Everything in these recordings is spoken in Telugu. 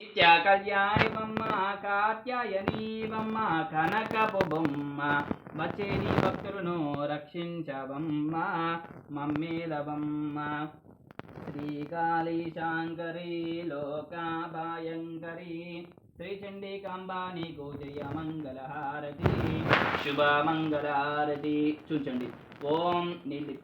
నిత్య కళ్యాణి బొమ్మ కాత్యాయని బొమ్మ కనకపు బొమ్మ వచ్చేని భక్తులను రక్షించబమ్మ మమ్మేల బొమ్మ శ్రీకాళీ శాంకరీ లోకాభాయంకరీ శ్రీ నీకు జయ మంగళహారతి శుభ మంగళహారతి చూచండి ఓం నీళ్ళు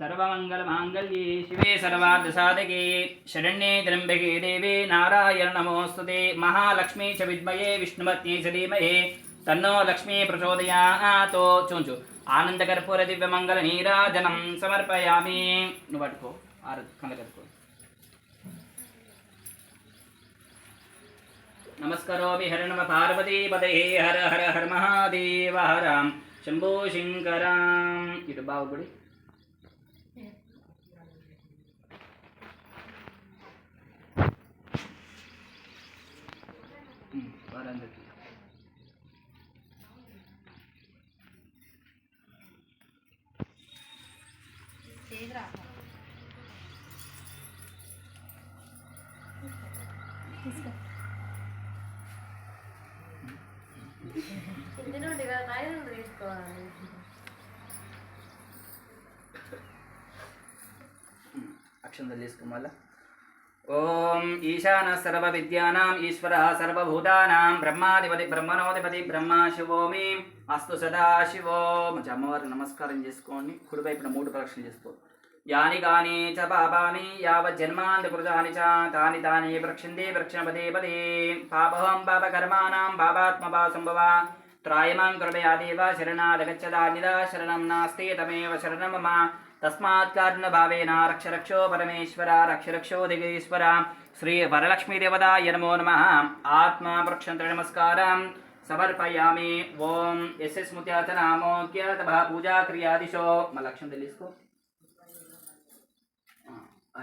సర్వమంగళమాంగళ్యే శివే సర్వార్థసాధకే శరణ్యే త్ర్యంబకే దేవే నారాయణ నమోస్తుతే మహాలక్ష్మీ చ విద్మయే విష్ణుమత్యే చ ధీమహి తన్నో లక్ష్మీ ప్రచోదయాతో. చూంచు. ఆనందకర్పూర దివ్యమంగళ నీరాజనం సమర్పయామి. నువ్వు పట్టుకో. ఆరు కనకర్పూర నమస్కరోమి హర నమ పార్వతీపదే హర హర హర మహాదేవ. హరం శంభో శంకరాం. ఇటు బాగుడి వారందరికీ ఇంటి కదా నాయన నుండి తీసుకోవాలి. అక్షంతలు తీసుకోమల్లా ఓం ఈశాన సర్వ విద్యానాం ఈశ్వర సర్వభూతానాం బ్రహ్మాధిపతి బ్రహ్మణోధిపతి బ్రహ్మ శివోమి. అస్తు సదాశివో మంచి అమ్మవారికి నమస్కారం చేసుకోండి. కుడివైపున మూడు ప్రదక్షిణ చేసుకో. యాని కాని చ పాపాని యావత్ జన్మాంతి కృతాని చ తాని తాని ప్రక్షిందే ప్రక్షణ పదే పదే. పాపహం పాపకర్మాణం పాపాత్మభా సంభవ. త్రాయమాం కృపయాదేవ శరణాదగచ్చదానిదా శరణం నాస్తి తమేవ శరణం మమ. తస్మాత్ కారుణభావేన రక్ష రక్షో పరమేశ్వర రక్షరక్షో దిగేశ్వర శ్రీ వరలక్ష్మీదేవతాయ నమో నమ ఆత్మా ప్రక్షంత్ర నమస్కారం సమర్పయామి ఓం ఎస్ ఎస్ ముత్యాత ముత్యాతనామోక్య తభ పూజా క్రియాదిశో మా లక్ష్యం తెలుసుకో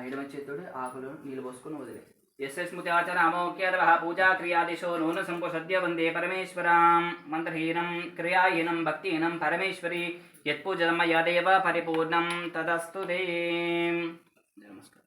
ఎడమ చేతుడు ఆకులు నీళ్ళు పోసుకొని వదిలే. यस्मुत्याचनामोक्यर्वः पूजाक्रियादिशो नून शम्भो सद्य वंदे परमेश्वरां। मन्त्रहीनं, क्रियाहीनं, भक्तिहीनं परमेश्वरी। यत्पूजनं मया देव परिपूर्णं। तदस्तु ते। नमस्कार।